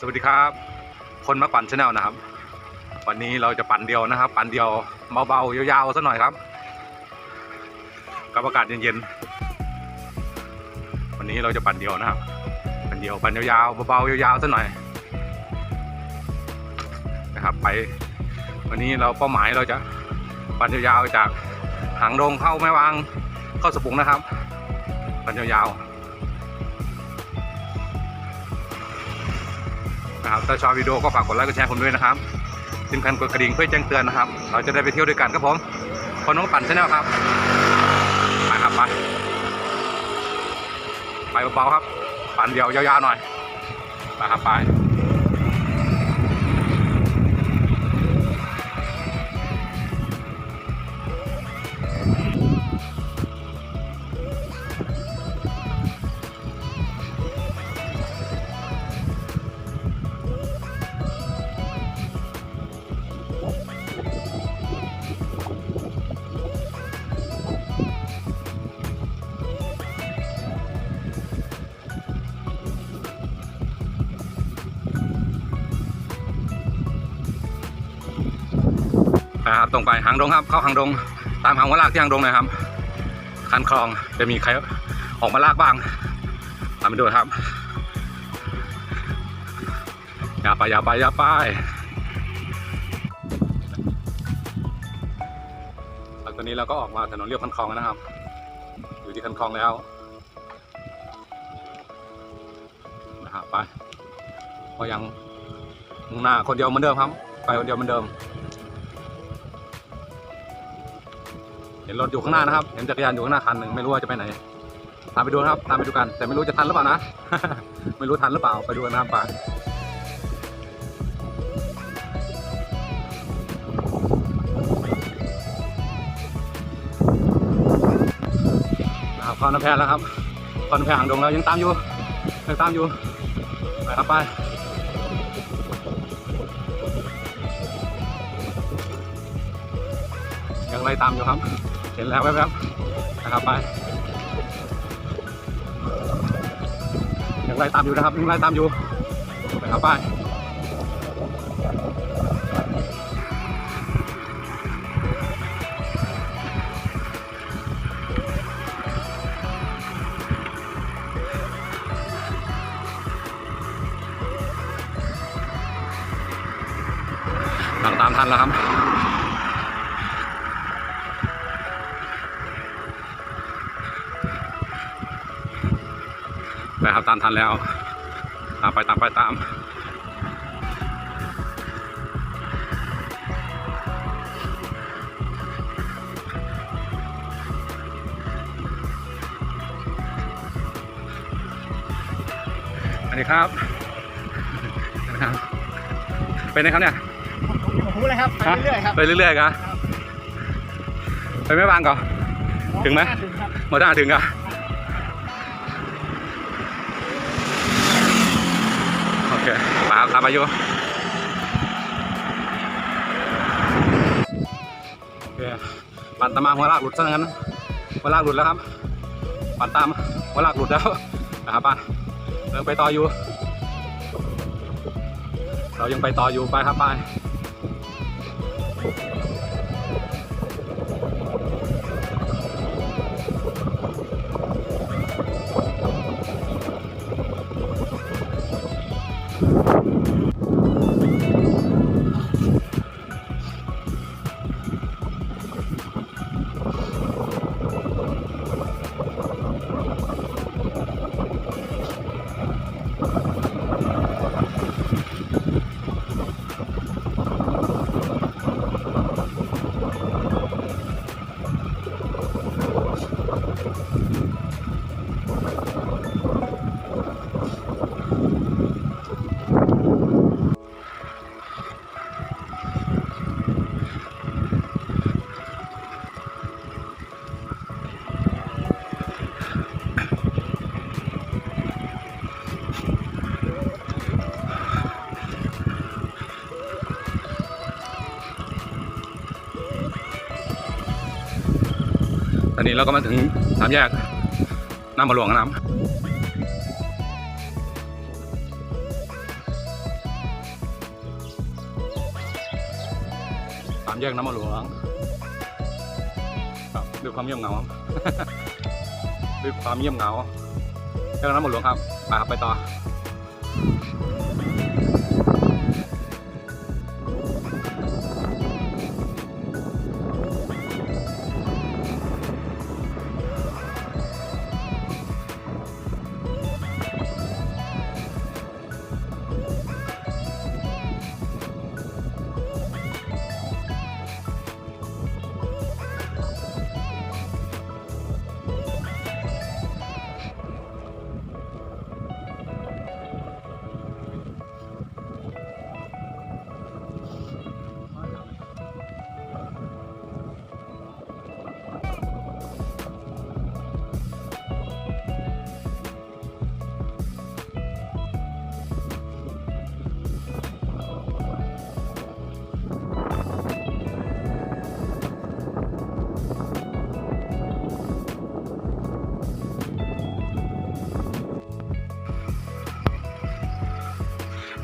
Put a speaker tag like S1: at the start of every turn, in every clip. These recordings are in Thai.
S1: สวัสดีครับ คนมาปั่นชาแนลนะครับ วันนี้เราจะปั่นเดียวนะครับ ปั่นเดียวเบาๆยาวๆสักหน่อยครับกับอากาศเย็นๆวันนี้เราจะปั่นเดียวนะครับ ปั่นเดียวปั่นยาวๆเบาๆยาวๆสักหน่อยนะครับ ไป วันนี้เราเป้าหมายเราจะปั่นยาวๆจากหางดงเข้าแม่วางเข้าสปุงนะครับ ปั่นยาวๆ นะครับถ้าชอบวิดีโอก็ฝากกดไลค์กดแชร์ผมด้วยนะครับสำคัญกดกระดิ่งเพื่อแจ้งเตือนนะครับ เราจะได้ไปเที่ยวด้วยกันครับผมคนน้องปั่นชาแนลครับไปครับไปไปเบาๆครับ ปั่นเดียวยาวๆหน่อยไปครับไป นะครับตรงไปหางดงครับ เข้าหางดง ตามหางมาลากที่หางดงนะครับ คันคลองจะมีใครออกมาลากบ้างตามไปดูครับอย่าไปอย่าไปอย่าไปแล้วตอนนี้เราก็ออกมาถนนเรียบคันคลองนะครับ อยู่ที่คันคลองแล้วนะครับไปก็ยังมุ่งหน้าคนเดียวเหมือนเดิมครับ ไปคนเดียวเหมือนเดิม เห็นรถอยู่ข้างหน้านะครับ เห็นจักรยานอยู่ข้างหน้าคันหนึ่งไม่รู้ว่าจะไปไหน ตามไปดูครับ ตามไปดูกัน แต่ไม่รู้จะทันหรือเปล่านะ ไม่รู้ทันหรือเปล่า ไปดูกันนะครับไปนะครับข้าน้ำแพแล้วครับเข้าน้ำแพหางดงแล้วยังตามอยู่ ยังตามอยู่ ไปครับไปยังไล่ตามอยู่ครับ เห็นแล้วแวบๆนะครับไปยังไล่ตามอยู่นะครับยังไล่ตามอยู่นะครับไปตามตามทันแล้วครับ ทันแล้ว ตามไปตามไปตามสวัสดีครับนะครับเป็นไงครับเนี่ย
S2: ผมเลยครับ ไปเรื่อยๆครับ
S1: ไปเรื่อยๆกันไปไม่วางก่อนถึงไหม
S2: ถึงครับ
S1: หมดหน้าถึงอะ มามไปอยู่ปั่นตามมาหัวลากหลุดซะงั้นหัวลากหลุดแล้วครับ ปั่นตามหัวลากหลุดแล้วนะครับปันเริ่มไปต่ออยู่ เรายังไปต่ออยู่ไปครับไป นี้เราก็มาถึงสามแยกน้ำมาหลวงน้ำสามแยกน้ำมาหลวงครับด้วยความเงียบเงาด้วยความเงียบเงาแยกน้ำมาหลวงครับไปครับไปต่อ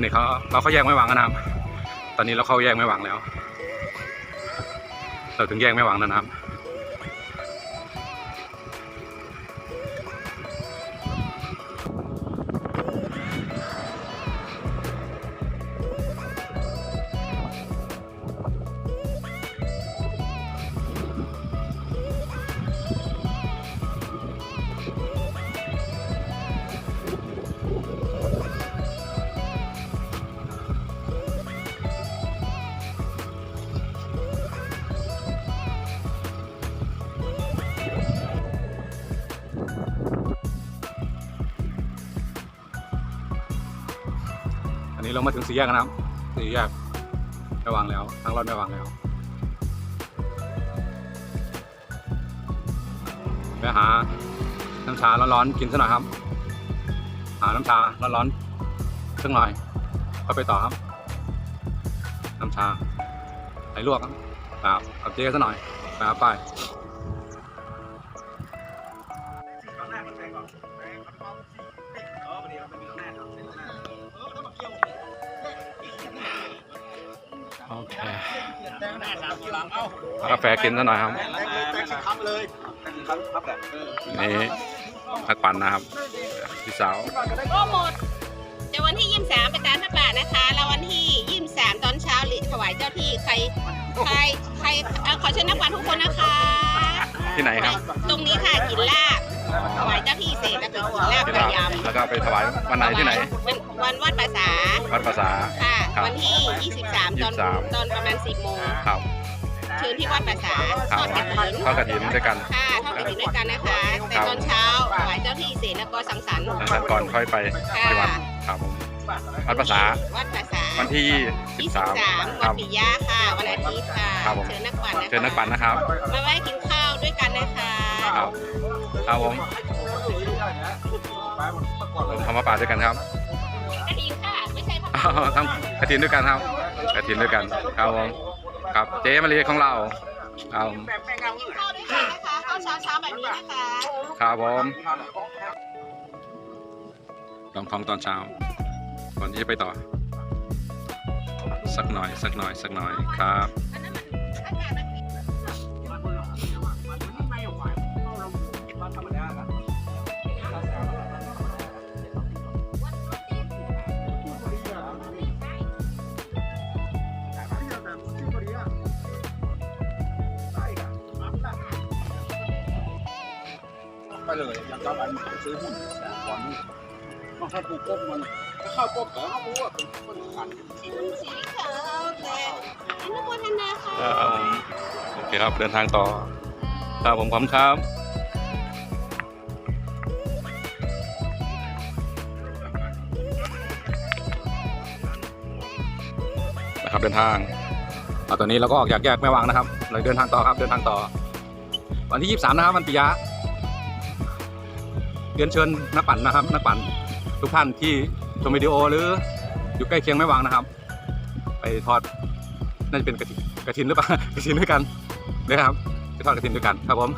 S1: นี่เขาเราเขาแยกไม่หวังนะครับ ตอนนี้เราเข้าแยกไม่หวังแล้ว เราถึงแยกไม่หวังนะครับ เรามาถึงสี่แยกนะครับสี่แยกไม่วางแล้วทางรอดไม่วางแล้วไปหาน้ำชาร้อนๆกินสักหน่อยครับ หาน้ำชาร้อนๆสักหน่อยก็ไปต่อครับ น้ำชาไหลลวกครับครับกับเจ๊สักหน่อยนะครับไป
S2: กา
S1: แฟกินสักหน่อยครับ
S2: แดงเลยแดงสิครับเลยครับครับแบบเออ
S1: นี่นักปั่นนะครับพี่สาว
S3: โอ้หมดเดี๋ยววันที่ยี่สามไปตามพระบาทนะคะ แล้ววันที่ยี่สามตอนเช้าลิถวายเจ้าที่ใครใครใครเอ่อขอเชิญนักบวชทุกคนนะคะ
S1: ที่ไหนครับ
S3: ตรงนี้ค่ะกินลาบถวายเจ้าที่เสร็จแล้วก็กินลาบ
S1: ที่
S3: ก
S1: ลา
S3: ระ
S1: บ
S3: ยำ
S1: แล้วก็ไปถวายวันไหนที่ไหน
S3: วันวันวัดภาษา
S1: วัดภาษา
S3: ค่ะ
S1: ครับ
S3: วันที่ 23 ตอน
S1: 23
S3: ตอนประมาณ 10โมง
S1: ครับ
S3: เชิญที่วัดภาษา
S1: ครั
S3: ท
S1: บ
S3: อดกระถิน
S1: เข้ากระถินด้วยกัน
S3: ค่ะทอดกระถินด้วยกันนะคะ แต่ตอนเช้าถวายเจ้าที่เสร็จแล้วก็สังสรรค์
S1: หลังจากก่อนค่อยไปที่วัดครับผมวัดภาษา
S3: วัดภาษา
S1: วันที่
S3: ที่
S1: 13
S3: 13
S1: ค
S3: วั
S1: รั
S3: น
S1: บ
S3: ปิยะค่ะวันอาทิตย์ค่ะ
S1: ครับผม
S3: เชิญนักปั่นนะคะ
S1: เชิญนักปั่นนะครับ
S3: มาไว้กินข้าวด้วยกันนะคะ
S1: ครับครับผมผมทำมาป่าด้วยกันครับ
S3: กระดิ่งค่ะไม่ใช่พระ
S1: อ้าวทำกระถินด้วยกันครับกระถินด้วยกันครับผม ครับเจ๊มารีของเราครับผม
S3: กินข้าวด้วยกันนะคะข้าวเช้าเช้าๆแบบนี้นะคะ
S1: ครับผมลองท้องตอนเช้า ก่อนที่จะไปต่อ สักหน่อย สักหน่อย สักหน่อยครับ
S3: เลย
S2: อยากจะไปซื้อหุ้นก่อนนี่ต้องให้ปูก้มมันถ้าเข้าก้มแต่เขารู้ว่าเป็นคนขัน
S3: สีขาวแต่อนุโมทนาค่ะ
S1: ครับผมโอเคครับเดินทางต่อครับผมขอบคุณครับนะครับเดินทางเอาตอนนี้เราก็ออกจากแยกแม่วางนะครับ เราเดินทางต่อครับเดินทางต่อ วันที่ 23 นะครับวันปิยะ เรียนเชิญนักปั่นนะครับ นักปั่นทุกท่านที่ชมวิดีโอหรืออยู่ใกล้เคียงแม่วางนะครับ ไปทอดน่าจะเป็นกระถินกระถินหรือเปล่ากระถินด้วยกันนะครับไปทอดกระถินด้วยกันครับผม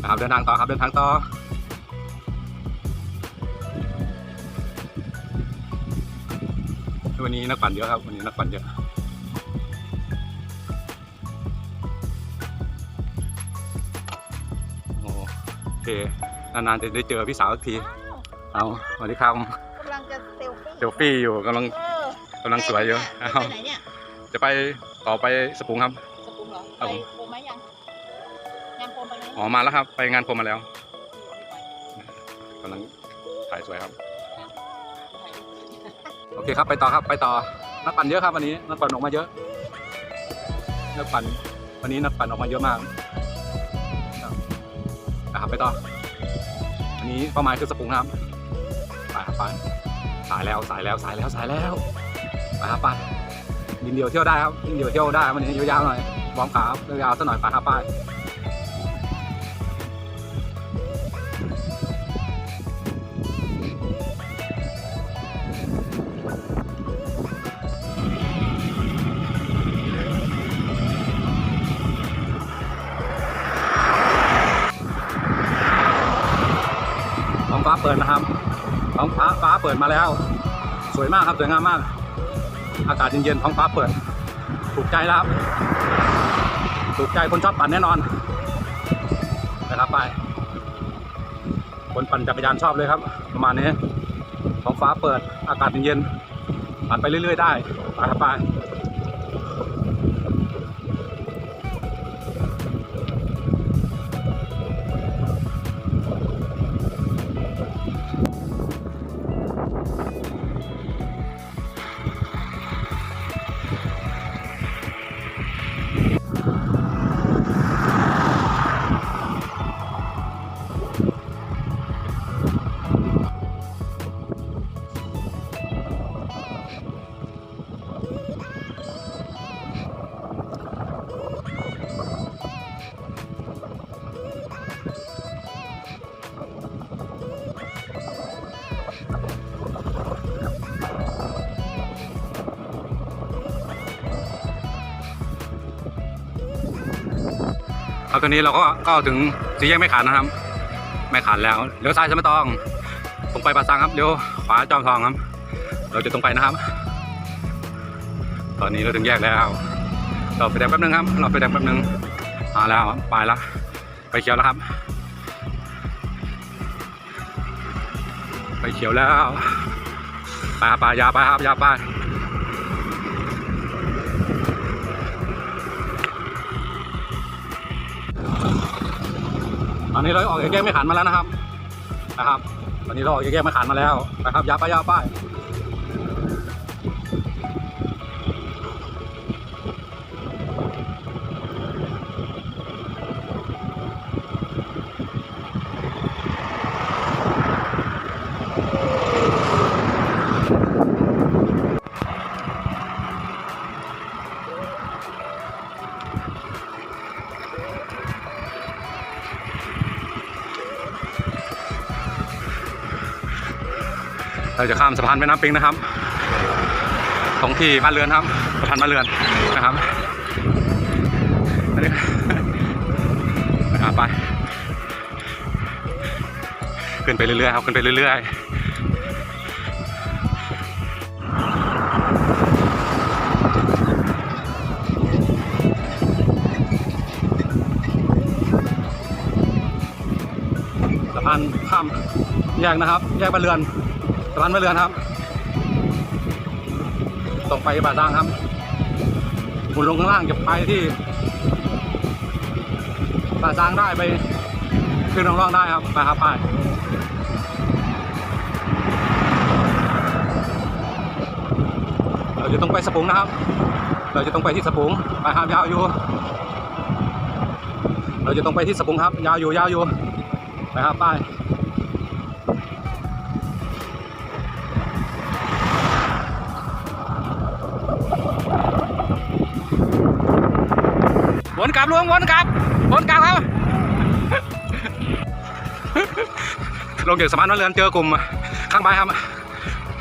S1: นะครับเดินทางต่อครับเดินทางต่อวันนี้นักปั่นเยอะครับวันนี้นักปั่นเยอะโอเค นานๆจะได้เจอพี่สาวสักที เอาสวัสดีครับ
S3: กำลังจะเซลฟี่
S1: เซลฟี่อยู่กำลัง
S3: เออกำ
S1: ลังสวยอยู่
S3: ไป
S1: เอา
S3: ไหนเนี่ย
S1: จะไปต่อไปสปรุงครับ
S3: สกุลเหรอ
S1: ครับ
S3: ไป
S1: ผม
S3: โคมไหมยังยังโคมไปไหม
S1: อ๋อมาแล้วครับ ไปงานพรมมาแล้วกำลังถ่ายสวยครับ โอเคครับไปต่อครับไปต่อนักปั่นเยอะครับวันนี้นักปั่นออกมาเยอะ นักปั่นวันนี้นักปั่นออกมาเยอะมากครับนะครับไปต่ออั นี้เป้าหมายคือสปุงนะครับไปครับไปสายแล้วสายแล้วสายแล้วสายแล้วไปครับไปดินเดียวเที่ยวได้ครับดินเดียวเที่ยวได้วันนี้ยาวๆหน่อยวอร์มขายาวๆสักหน่อยไปครับไปท้องฟ้าย ดนะครับท้องฟ้าฟ้าเปิดมาแล้ว สวยมากครับสวยงามมาก อากาศเย็นๆท้องฟ้าเปิด ถูกใจแล้วครับ ถูกใจคนชอบปั่นแน่นอนนะครับไป คนปั่นจักรยานชอบเลยครับ ประมาณนี้ท้องฟ้าเปิดอากาศเย็นๆปั่นไปเรื่อย ๆ ได้ไปครับไป ตอนนี้เราก็ก็ถึงสี่แยกไม่ขานนะครับไม่ขานแล้วเลี้ยวซ้ายใช่ไหมตอง ตรงไปปาซังครับเลี้ยวขวาจอมทองครับ เราจะตรงไปนะครับ ตอนนี้เราถึงแยกแล้ว เราไปแดงแป๊บนึงครับ เราไปแดงแป๊บนึงมาแล้วไปแล้วไปเขียวแล้วครับ ไปเขียวแล้วไปครับไปยาไปครับยาไปต อนนี้เราออกจากแยกไม่ขันมาแล้วนะครับนะครับ ตอนนี้เราออกจากแยกไม่ขันมาแล้วนะครับยาวไปยาวไป เราจะข้ามสะพานแม่น้ำปิงนะครับตรงที่บ้านเรือนครับสะพานบ้านเรือนนะครับนนี้นะครับไปขึ้นไปเรื่อยๆครับขึ้นไปเรื่อยๆสะพานข้ามแยกนะครับ แยกบ้านเรือน สะพานมะเรือนครับตรงไปบาซางครับหมุนลงข้างล่างจะไปที่บาซางได้ไปขึ้นลงล่องได้ครับไปครับไปเราจะต้องไปสปุงนะครับ เราจะต้องไปที่สปุงไปครับยาวอยู่ เราจะต้องไปที่สปุงครับ ยาวอยู่ยาวอยู่ไปครับไป วนกลับลุงวนกลับวนกลับครับลงจากสะพานนักเรือนเจอกลุ่มข้างใบครับ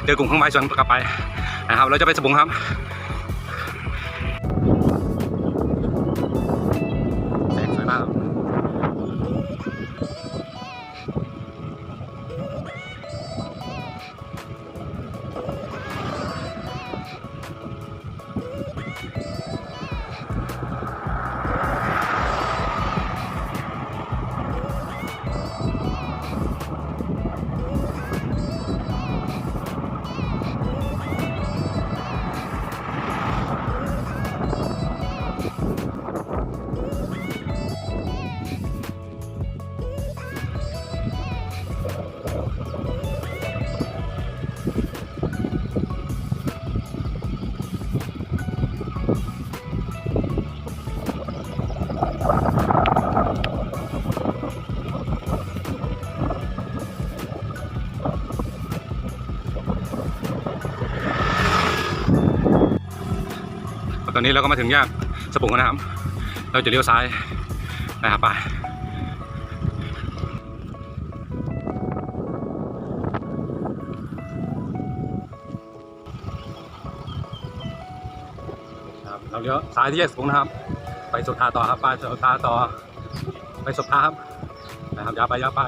S1: เจอกลุ่มข้างใบชวนกลับไปนะครับเราจะไปสบุงครับ ตอนนี้เราก็มาถึงแยกสปุงแล้วนะครับ เราจะเลี้ยวซ้ายนะครับไปเราเลี้ยวซ้ายที่แยกสปุงนะครับ ไปสุดทาต่อครับไปสุดทาต่อ ไปสุดทาครับนะครับยาวไปยาวไป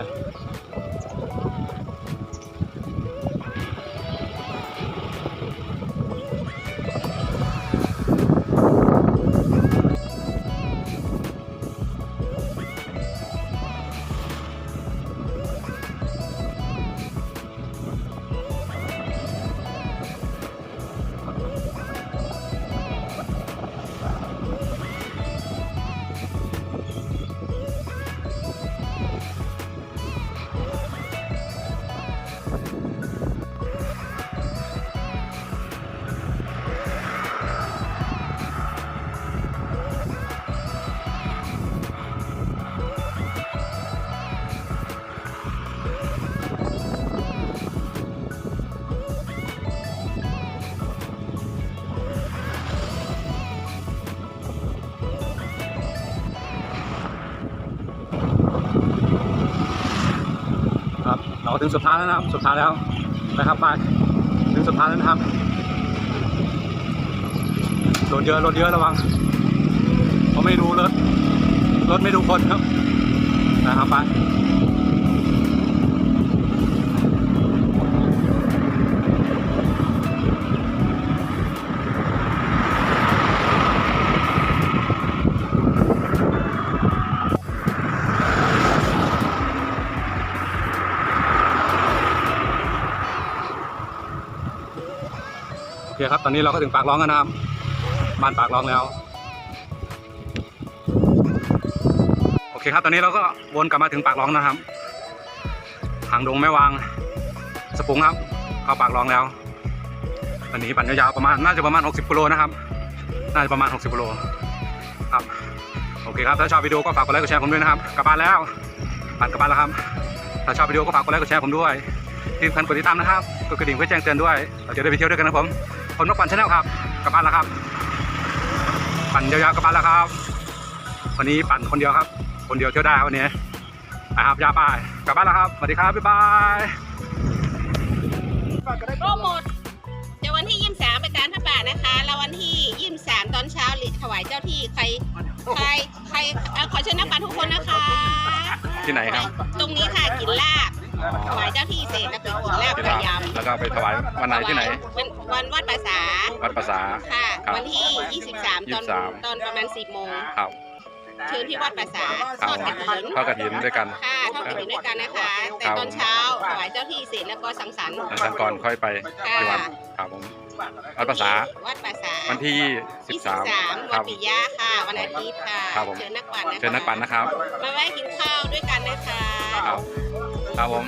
S1: ถึงสุดท้ายแล้วนะครับสุดท้ายแล้วนะครับไปถึงสุดท้ายแล้วนะครับรถเยอะรถเยอะระวังเขาไม่ดูรถรถไม่ดูคนครับนะครับไป ตอนนี้เราก็ถึงปากร้องกันนะครับบ้านปากร้องแล้ว โอเคครับ ตอนนี้เราก็วนกลับมาถึงปากร้องนะครับหางดงแม่วาง สปุงครับ เข้าปากร้องแล้ว ตอนนี้ปั่นยาวๆประมาณน่าจะประมาณ 60กิโลนะครับ น่าจะประมาณ 60กิโลครับ โอเคครับ ถ้าชอบวิดีโอก็ฝากกดไลค์กดแชร์ผมด้วยนะครับ กลับบ้านแล้วปั่นกลับบ้านแล้วครับ ถ้าชอบวิดีโอก็ฝากกดไลค์กดแชร์ผมด้วยที่สำคัญกดติดตามนะครับ กดกระดิ่งเพื่อแจ้งเตือนด้วย เราจะได้ไปเที่ยวด้วยกันนะผม ผมนกปั่นชาแนลครับกลับบ้านแล้วครับ ปั่นยาวๆกลับบ้านแล้วครับ วันนี้ปั่นคนเดียวครับ คนเดียวเที่ยวได้ครับวันนี้ไปครับยาไปกลับบ้านแล้วครับสวัสดีครับบ๊ายบาย
S3: โปรโมทเดี๋ยววันที่ยี่สามไปตามพระบาทนะคะ แล้ววันที่ยี่สามตอนเช้าหลีถวายเจ้าที่ใครใครใครเอ่อขอเชิญนักปั่นทุกคนนะคะ
S1: ที่ไหนครับ
S3: ตรงนี้ค่ะกินลาบ ถวายเจ้าที่เสร็จแล้วไปกินลาบ
S1: ที่
S3: ก
S1: ไหน
S3: ระยำ
S1: แล้วก็ไปถวายวันไหนที่ไหน
S3: วันวันวัดภาษา
S1: วัดภาษา
S3: ค่ะ
S1: ครับ
S3: วันที่ 23 ตอน
S1: 23
S3: ตอนประมาณ 10โมง
S1: ครับ
S3: เชิญที่วัดภาษา
S1: ครั
S3: ท
S1: บ
S3: อดกระถิน
S1: ทอดกระถินด้วยกัน
S3: ค่ะทอดกระถินด้วยกันนะคะ แต่
S1: ครับ
S3: ตอนเช้าถวายเจ้าที่เสร็จแล้วก็สังสรรค์
S1: หลังจากก่อนค่อยไปที่วัดครับผมวัดภาษา
S3: วัดภาษา
S1: วันที่
S3: 23
S1: 13ค
S3: วั
S1: รั
S3: ด
S1: บ
S3: ปิยะค่ะ วันอาทิตย์ค่ะ
S1: ครับผม
S3: เชิญนักปั่นนะคะ
S1: เชิญนักปั่นนะครับ
S3: มาไว้กินข้าวด้วยกันนะคะ
S1: ครับ ครับผม